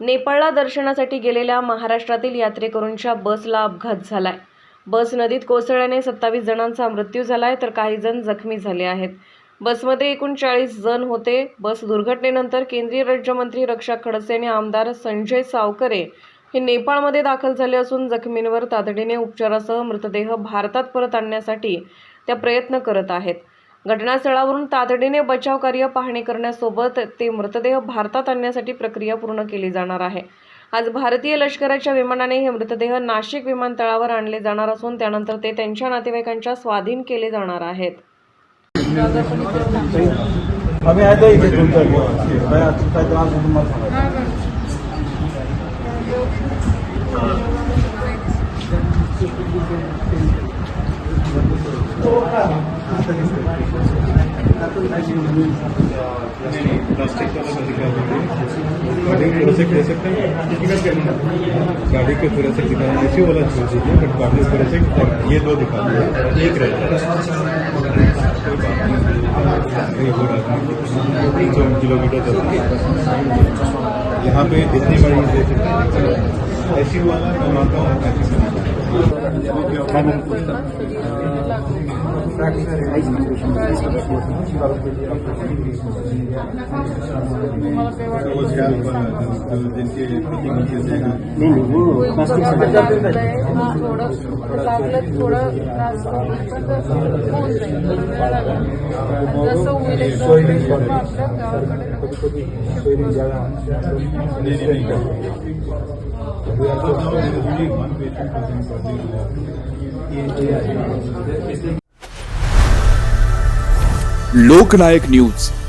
नेपाळला दर्शनासाठी गेलेल्या महाराष्ट्रातील यात्रेकरूंच्या बसला अपघात झालाय. बस नदीत कोसळल्याने सत्तावीस जणांचा मृत्यू झालाय तर काही जण जखमी झाले आहेत. बसमध्ये एकूण चाळीस जण होते. बस दुर्घटनेनंतर केंद्रीय राज्यमंत्री रक्षा खडसे आणि आमदार संजय सावकरे हे नेपाळमध्ये दाखल झाले असून जखमींवर तातडीने उपचारासह मृतदेह भारतात परत आणण्यासाठी त्या प्रयत्न करत आहेत. घटनास्थळावरून तातडीने बचाव कार्य पाहणी करण्यासोबत ते मृतदेह भारतात आणण्यासाठी प्रक्रिया पूर्ण केली जाणार आहे. आज भारतीय लष्कराच्या विमानाने हे मृतदेह नाशिक विमानतळावर आणले जाणार असून त्यानंतर ते त्यांच्या नातेवाईकांच्या स्वाधीन केले जाणार आहेत. आम्ही गाड़ी के थोरेसिक दिखाना इसी वाला छोड़ दीजिए बट गाड़ी थोरेसिक से ये दो दिखा दीजिए एक रह सौ किलोमीटर तक यहाँ पे जितनी बड़ी दे सकते हैं ऐसी वाला बनाता हूँ ऐसी उसके ऊपर जिनके नीचे से नहीं नहीं वो प्लास्टिक से थोडं लागलं थोडं त्रास होऊन जाईल वेळ लागेल. जसं होईल एकदम Soiling मग आपल्या गावाकडे कभी कभी सोइलिंग ज़्यादा नहीं नहीं नहीं वन पेशेंट लोकनायक न्यूज.